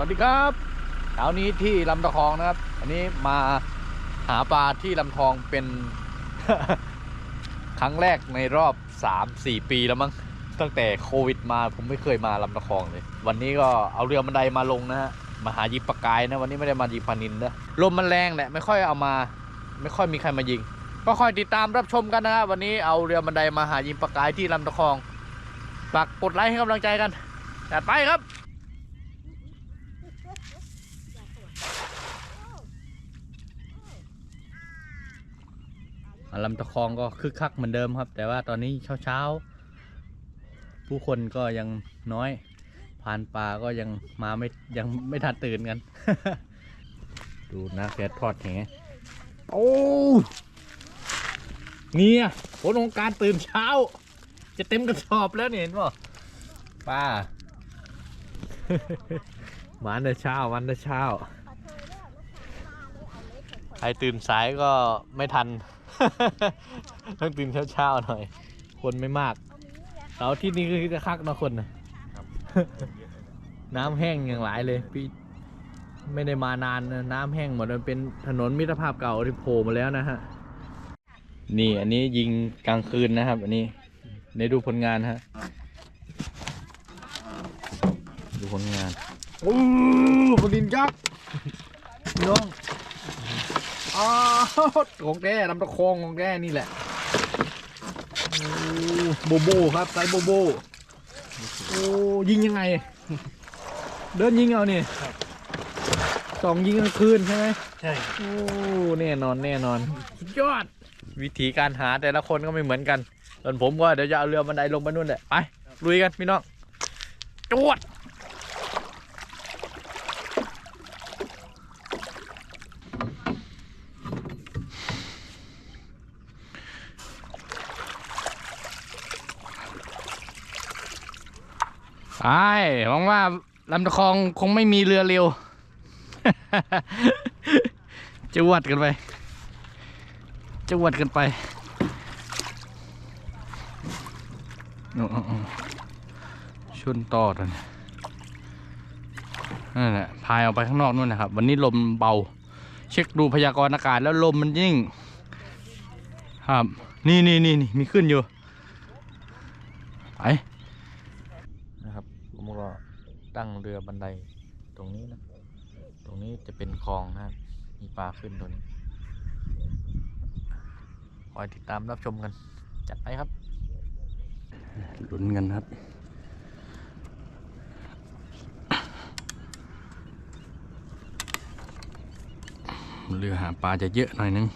วัสดีครับเช้านี้ที่ลำตะคองนะครับ อันนี้มาหาปลาที่ลำทองเป็น ครั้งแรกในรอบ 3-4 ปีแล้วมั้งตั้งแต่โควิดมาผมไม่เคยมาลำตะคองเลย วันนี้ก็เอาเรือบันไดมาลงนะฮะมาหายิงปลากายนะวันนี้ไม่ได้มายิงปลานินนะลมมันแรงแหละไม่ค่อยเอามา ไม่ค่อยมีใครมายิง ก็คอยติดตามรับชมกันนะฮะวันนี้เอาเรือบันไดมาหายิงปลากายที่ลำตะคองฝากกดไลค์ให้กำลังใจกันจัดไปครับ ลำตะคองก็คึกคักเหมือนเดิมครับ แต่ว่าตอนนี้เช้าๆ ผู้คนก็ยังน้อยผ่านป่าก็ยังมาไม่ยังไม่ทันตื่นกัน ดูนะแกทอดแหโอ้เนี่ยผลของการตื่นเช้า จะเต็มกระสอบแล้วเนี่ยเห็นป่ะป้าวันแต่เช้าวันแต่เช้า ใครตื่นสายก็ไม่ทัน ต้องตื่นเช้าๆหน่อย คนไม่มากเสาร์อาที่นี้คือจะคักเนาะคนนะน้ำแห้งอย่างหลายเลยพี่ไม่ได้มานานนะน้ำแห้งหมดมันเป็นถนนมิตรภาพเก่าที่โผล่มาแล้วนะฮะ นี่อันนี้ยิงกลางคืนนะครับ อันนี้ในดูผลงานฮะ ดูผลงาน โอ้ปดินยักษ์น้อง อ๋อของแกลำตะคองของแกนี่แหละโอ้โบโบครับไซส์โบโบโอ้ยิงยังไง เดินยิงเอาเนี่ยสองยิงกลางคืนใช่ไหมใช่โอ้แน่นอนแน่นอนสุดยอด วิธีการหาแต่ละคนก็ไม่เหมือนกันส่วนผมก็เดี๋ยวจะเอาเรือบันไดลงไปนู่นแหละไปลุยกันพี่น้องจวด หวังว่าลำตะคองคงไม่มีเรือเร็ว จะวัดกันไป จะวัดกันไปโอ้โอ้โอ้ชนต่อตอนนั่นแหละพายออกไปข้างนอกนู่นนะครับ วันนี้ลมเบา เช็คดูพยากรณ์อากาศแล้วลมมันยิ่ง ครับ นี่นี่นี่มีขึ้นอยู่ ไป นะครับผมก็ตั้ง เรือบันไดตรงนี้นะ ตรงนี้จะเป็นคลองนะมีปลาขึ้นตัวนี้ คอยติดตามรับชมกัน จัดไปครับ ลุ้นกันครับ เรือหาปลาจะเยอะหน่อยนึง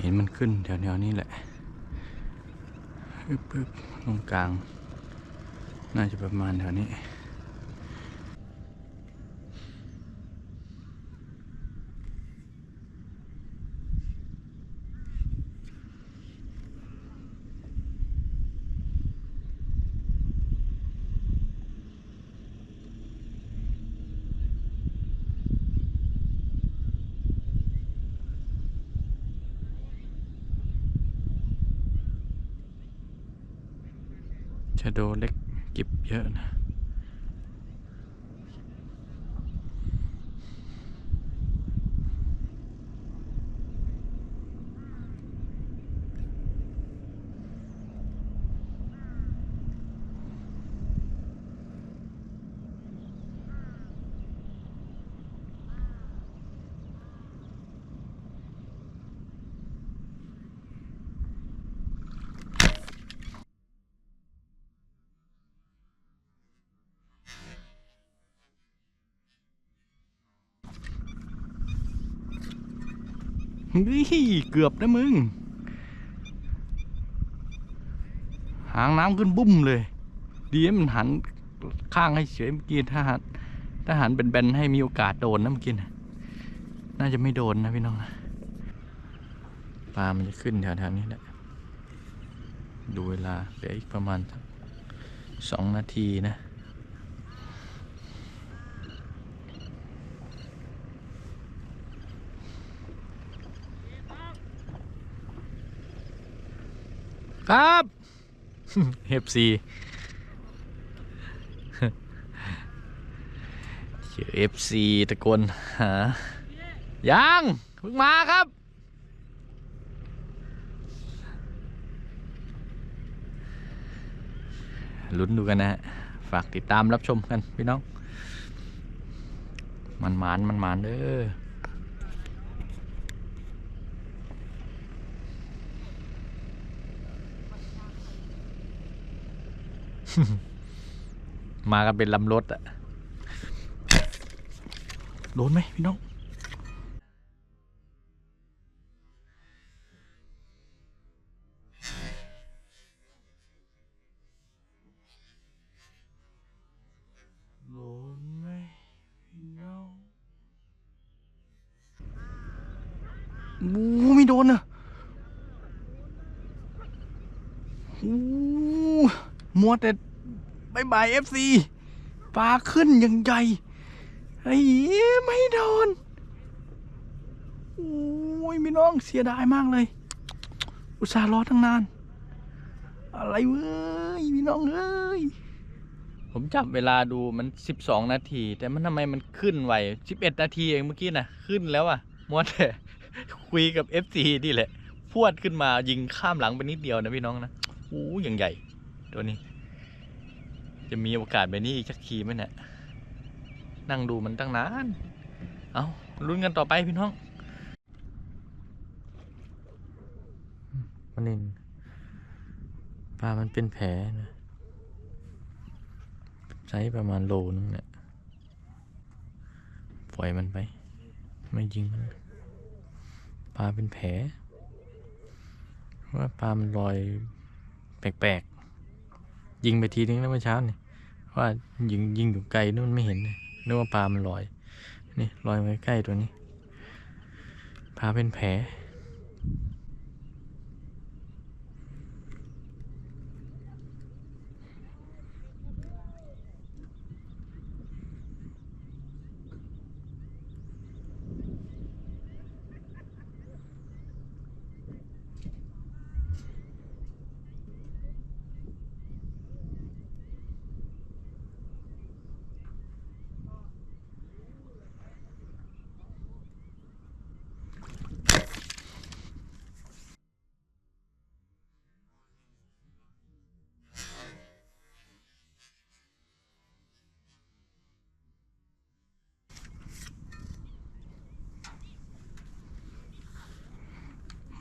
เห็นมัน ขึ้นแถวๆนี้แหละปึ๊บปึ๊บตรงกลาง น่าจะประมาณแถวนี้ ชะโดเล็กเก็บเยอะนะ นี่เกือบนะมึง หางน้ำขึ้นบุ้มเลย ดีมันหันข้างให้เฉยเมื่อกี้ถ้าหันถ้าหันเป็นแบนให้มีโอกาสโดนนะเมื่อกี้นะน่าจะไม่โดนนะพี่น้องนะปลามันจะขึ้นแถวๆนี้แหละดูเวลาเหลืออีกประมาณสองนาทีนะ ครับเฮฟซีเจอเอฟซีตะโกนหายังเพิ่งมาครับลุ้นดูกันนะฮะ ฝากติดตามรับชมกันพี่น้อง มันหมานมันหมานเด้อ มากันเป็นลำรถอะโดนไหมพี่น้องโดนไหมพี่น้องบูไม่โดนอะโอ้มัวแต่ บายบเอฟซีปลาขึ้นยังใหญ่ไอ้ไม่โดน โอ้ยพี่น้องเสียดายมากเลย อุตส่าห์รอตั้งนาน อะไรเว้ยพี่น้องเอ้ย ผมจับเวลาดูมันสิบสองนาที แต่มันทำไมมันขึ้นไวสิบเอ็ดนาทีเองเมื่อกี้นะขึ้นแล้วอะมัวแต่คุยกับเอฟซีนี่แหละ พวดขึ้นมายิงข้ามหลังไปนิดเดียวนะพี่น้องนะโอ้ยอย่างใหญ่ ตัวนี้ จะมีโอกาสแบบนี้อีกสักทีไหมเนี่ย นั่งดูมันตั้งนาน เอาลุ้นกันต่อไปพี่น้องมันนินปลามันเป็นแผลนะไซส์ประมาณโลนึงเนี่ยปล่อยมันไป ไม่ยิงมัน ปลาเป็นแผลเพราะว่าปลามันลอยแปลกๆ ยิงไปทีนึงแล้วเมื่อเช้านี่ว่ายิงยิงอยู่ไกลนู่นไม่เห็นเลยนึกว่าปลามันลอย นี่ลอยมาใกล้ตัวนี้ปลาเป็นแผล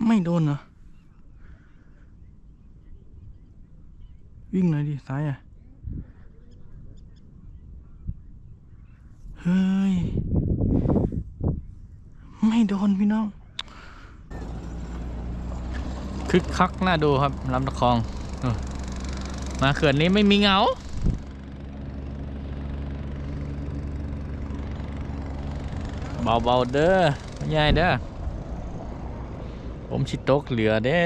ไม่โดนเหรอ วิ่งหน่อยดิซ้ายอะ เฮ้ย ไม่โดนพี่น้อง คึกคักน่าดูครับลำตะคองออมาเขื่อนนี้ไม่มีเงาเบาๆเด้อไม่ใหญ่เด้อ ผมชิตกเหลือเด้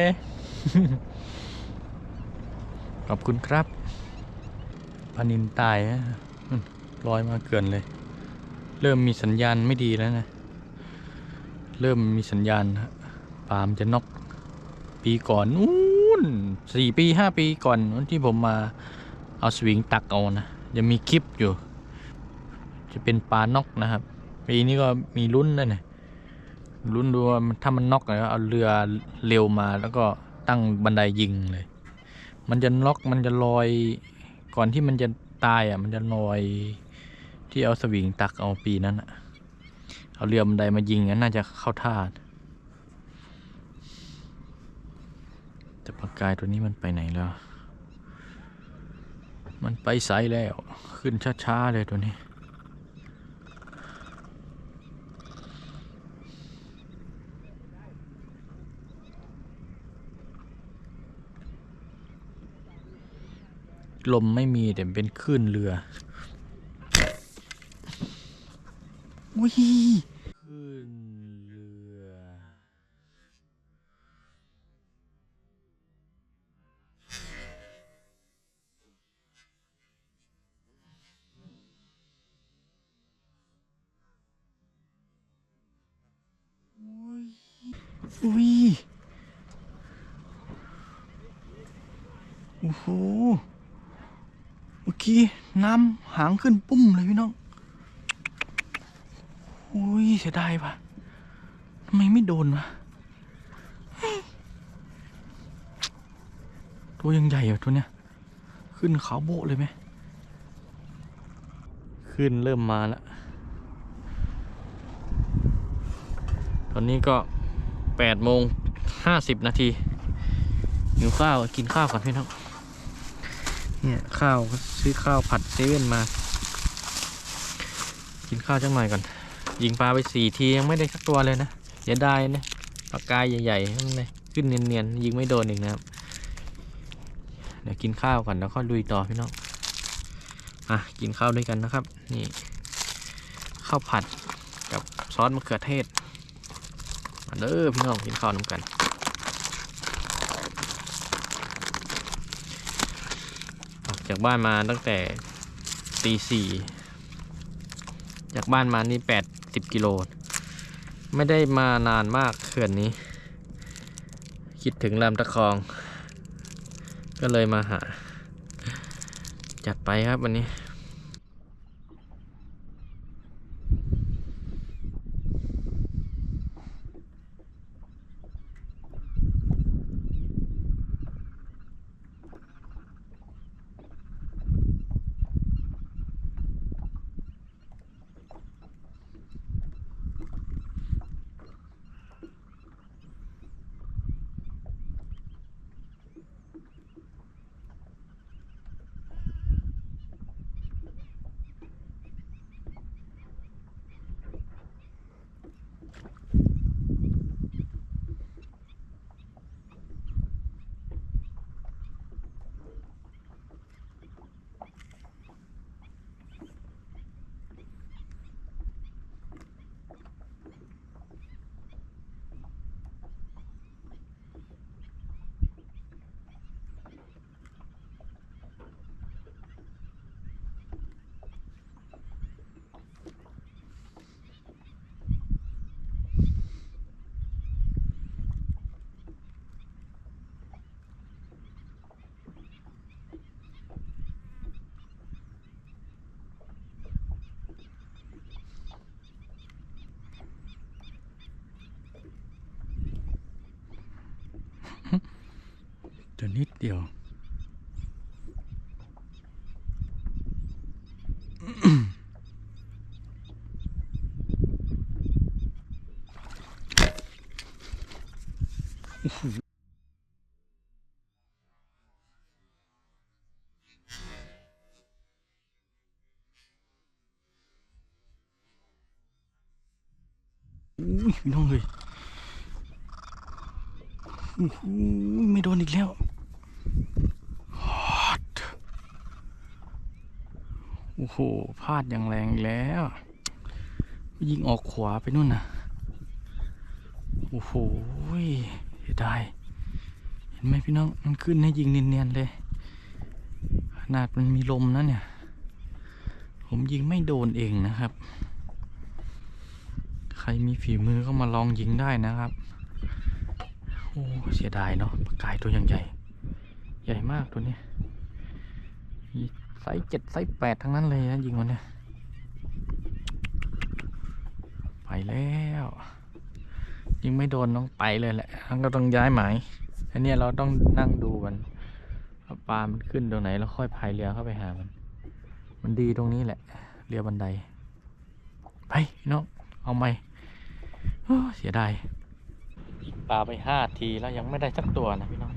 ขอบคุณครับพานินตายฮะลอยมาเกินเลย เริ่มมีสัญญาณไม่ดีแล้วนะ เริ่มมีสัญญาณฮะปาล์มจะนกปีก่อนนู้นสี่ปีห้าปีก่อนวันที่ผมมาเอาสวิงตักเอานะยังมีคลิปอยู่ จะเป็นปลานอกนะครับ ปีนี้ก็มีลุ้นนะเนี่ย ลุ้นดูว่ามันถ้ามันน็อกเลยเอาเรือเร็วมาแล้วก็ตั้งบันไดยิงเลย มันจะน็อกมันจะลอย ก่อนที่มันจะตายอะ มันจะลอยที่เอาสวิงตักเอาปีนั้นอะ เอาเรือบันไดมายิงงั้นน่าจะเข้าท่าแต่ปลากายตัวนี้มันไปไหนแล้ว มันไปไซแล้ว ขึ้นช้าๆเลยตัวนี้ ลมไม่มีแต่เป็นคลื่นเรืออุ้ย หางขึ้นปุ้มเลยพี่น้องโอ้ยเสียดายปะทำไมไม่โดนวะตัวยังใหญ่อะตัวเนี้ย ขึ้นเขาโบะเลยไหม ขึ้นเริ่มมาแล้ว ตอนนี้ก็แปดโมงห้าสิบนาที หิวข้าวกินข้าวก่อนพี่น้อง เนี่ยข้าวซื้อข้าวผัดเซเว่นมา กินข้าวจังหน่อยก่อน ยิงปลาไปสี่ทียังไม่ได้สักตัวเลยนะเสียดายนะปลากายใหญ่ๆนั่นเลยขึ้นเนียนๆยิงไม่โดนอีกนะครับ เดี๋ยวกินข้าวก่อนแล้วค่อยลุยต่อพี่น้องอะกินข้าวด้วยกันนะครับ นี่ข้าวผัดกับซอสมะเขือเทศมาเด้อพี่น้องกินข้าวน้ำกัน ออก จากบ้านมาตั้งแต่ตีสี่จากบ้านมานี่แปดสิบกิโล ไม่ได้มานานมากเขื่อนนี้ คิดถึงลำตะคอง ก็เลยมาหา จัดไปครับวันนี้ เดี๋ยวนิดเดียว อุ้ยพี่น้องเลยโอ้โห ไม่โดนอีกแล้วฮอตโอ้โห พลาดอย่างแรงแล้ว ยิงออกขวาไปนู่นนะโอ้โหเสียดายเห็นไหมพี่น้อง มันขึ้นให้ยิงเนียนๆเลย ขนาดมันมีลมนะเนี่ย ผมยิงไม่โดนเองนะครับ ใครมีฝีมือก็มาลองยิงได้นะครับ อ้เสียดายเนาะปลากายตัวอย่างใหญ่ ใหญ่มากตัวนี้ไซส์เจ็ดไซส์แปดทั้งนั้นเลยนะยิงวันเนี้ยไปแล้วยิงไม่โดนต้องไปเลยแหละทั้งก็ต้องย้ายหมายอันนี้เราต้องนั่งดูมันปลามันขึ้นตรงไหนแล้วค่อยพายเรือเข้าไปหามัน มันดีตรงนี้แหละ เรือบันได ไปน้องเอาไหมเสียดาย ปลาไปห้าทีแล้วยังไม่ได้สักตัวนะพี่น้อง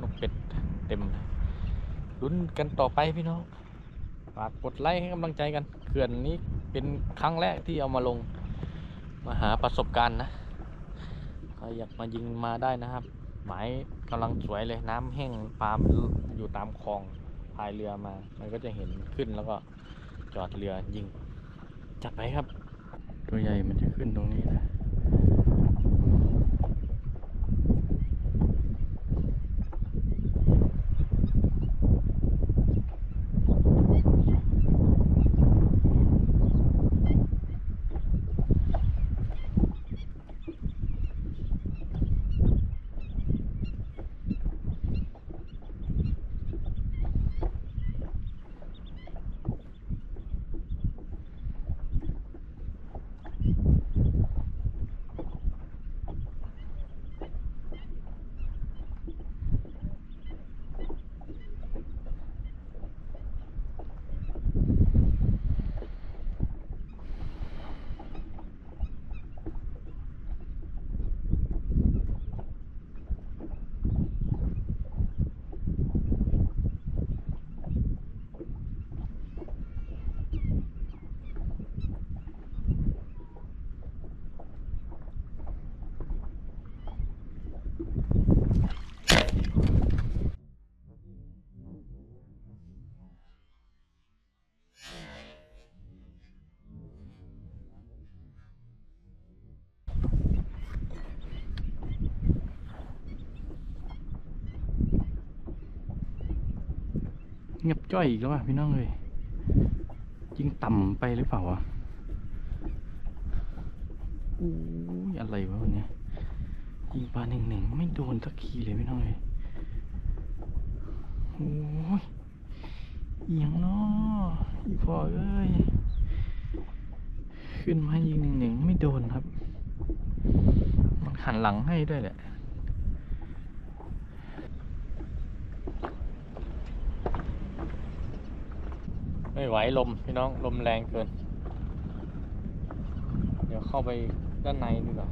นกเป็ดเต็มเลยลุ้นกันต่อไปพี่น้องฝากกดไลค์ให้กำลังใจกันเขื่อนนี้เป็นครั้งแรกที่เอามาลงมาหาประสบการณ์นะใครอยากมายิงมาได้นะครับ หมายกำลังสวยเลยน้ำแห้งปลามอยู่ตามคลองพายเรือมา มันก็จะเห็นขึ้นแล้วก็จอดเรือยิง จัดไปครับ ตัวใหญ่มันจะขึ้นตรงนี้นะ เงียบจ้อยอีกแล้วว่ะพี่น้องเลยยิงต่ำไปหรือเปล่าวะอู้ยอะไรวะวันเนี้ยยิงปลาหนึ่งหนึ่งไม่โดนสักทีเลยพี่น้องเลยโอ้ยเอหยังเนาะอีพอเอ้ยขึ้นมายิงหนึ่งหนึ่งไม่โดนครับ มันหันหลังให้ด้วยแหละ ไม่ไหวลมพี่น้องลมแรงเกิน เดี๋ยวเข้าไปด้านในดีกว่า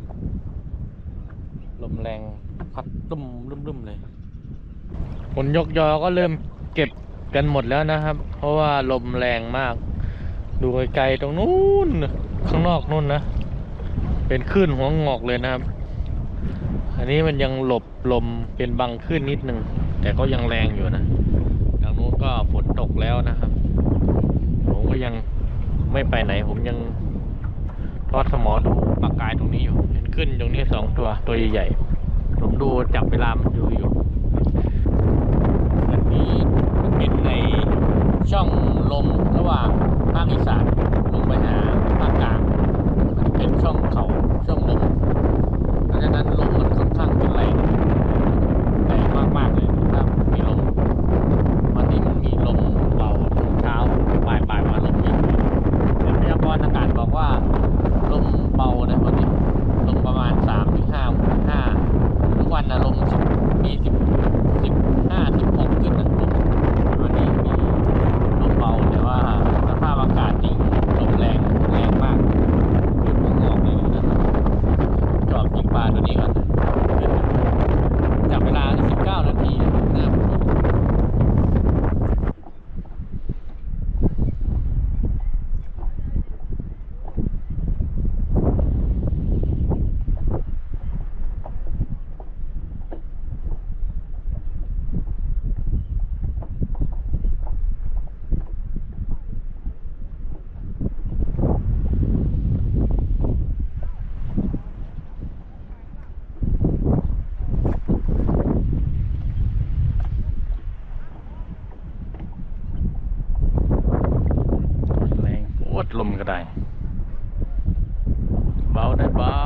ลมแรงพัดตุ้มรุ่มๆเลยคนยกยอก็เริ่มเก็บกันหมดแล้วนะครับ เพราะว่าลมแรงมาก ดูไกลๆตรงนู้นข้างนอกนู่นนะ เป็นคลื่นหัวงอกเลยนะครับ อันนี้มันยังหลบลมเป็นบางคลื่นนิดนึง แต่ก็ยังแรงอยู่นะทางนู้นก็ฝนตกแล้วนะครับ ยังไม่ไปไหน ผมยังทอดสมอดูปากกายตรงนี้อยู่ เห็นขึ้นตรงนี้สองตัวตัวใหญ่ๆผมดูจับเวลามันดูอยู่มีมันเป็นในช่องลมระหว่างภาคอีสานลงไปหาภาคกลาง มันเป็นช่องเขาช่องลมเพราะฉะนั้นลมมันค่อนข้างจะแรงแรงมากๆเลยถ้ามีลม วันนี้มันมีลมเบาช่วงเช้าบ่ายบ่ายมาลมเย็นแต่พยากรณ์อากาศบอกว่า ลมเบานะวันนี้ ลมประมาณสามถึงห้าห้าทุกวันนะลมสิบมีสิบสิบห้าสิบหกขึ้นนะลมวันนี้มีลมเบาแต่ว่าสภาพอากาศจริงลมแรงแรงมากขึ้นหัวงอกเลยนะครับจอบยิงปลา ตัวนี้ก่อนนะขึ้นจับเวลาสิบเก้านาทีหน้าผม แรงโอด ลมก็ได้ เบาได้เบา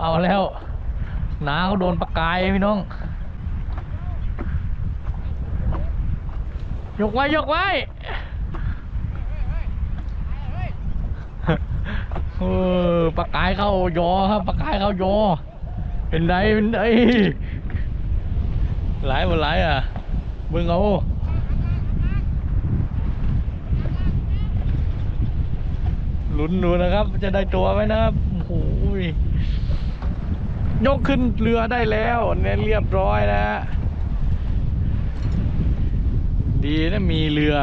เอาแล้วเอาแล้วน้าเขาโดนประกายพี่น้อง ยกไว้ ยกไว้เออปากกายเข้ายอครับปากกายเข้ายอ เป็นไรเป็นไรหลายบนหลายอะเบิ่งเอาลุ้นดูนะครับ จะได้ตัวไหมนะครับโอ้โห ยกขึ้นเรือได้แล้วเนี่ยเรียบร้อยนะดีนะมีเรือ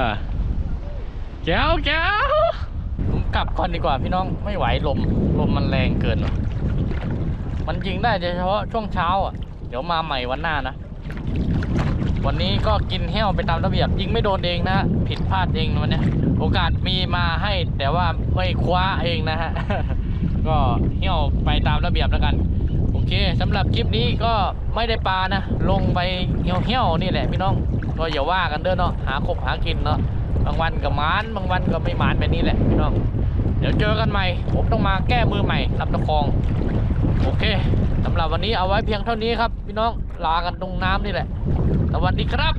แก้วแก้วผมกลับก่อนดีกว่าพี่น้องไม่ไหวลมลมมันแรงเกินว่ะมันยิงได้เฉพาะช่วงเช้าอะ เดี๋ยวมาใหม่วันหน้านะ วันนี้ก็กินแห้วไปตามระเบียบ ยิงไม่โดนเองนะ ผิดพลาดเองวันเนี้ยโอกาสมีมาให้แต่ว่าไม่คว้าเองนะฮะ ก็เหี้ยวไปตามระเบียบแล้วกัน เคสำหรับคลิปนี้ก็ไม่ได้ปลานะ ลงไปเหี้ยวๆนี่แหละพี่น้องก็อย่าว่ากันเด้อเนาะหาคบหากินเนาะบางวันก็มานบางวันก็ไม่มานแบบนี้แหละพี่น้องเดี๋ยวเจอกันใหม่ผมต้องมาแก้มือใหม่ลำตะคอง โอเคสำหรับวันนี้เอาไว้เพียงเท่านี้ครับ พี่น้องลากันตรงน้ำนี่แหละสวัสดีครับ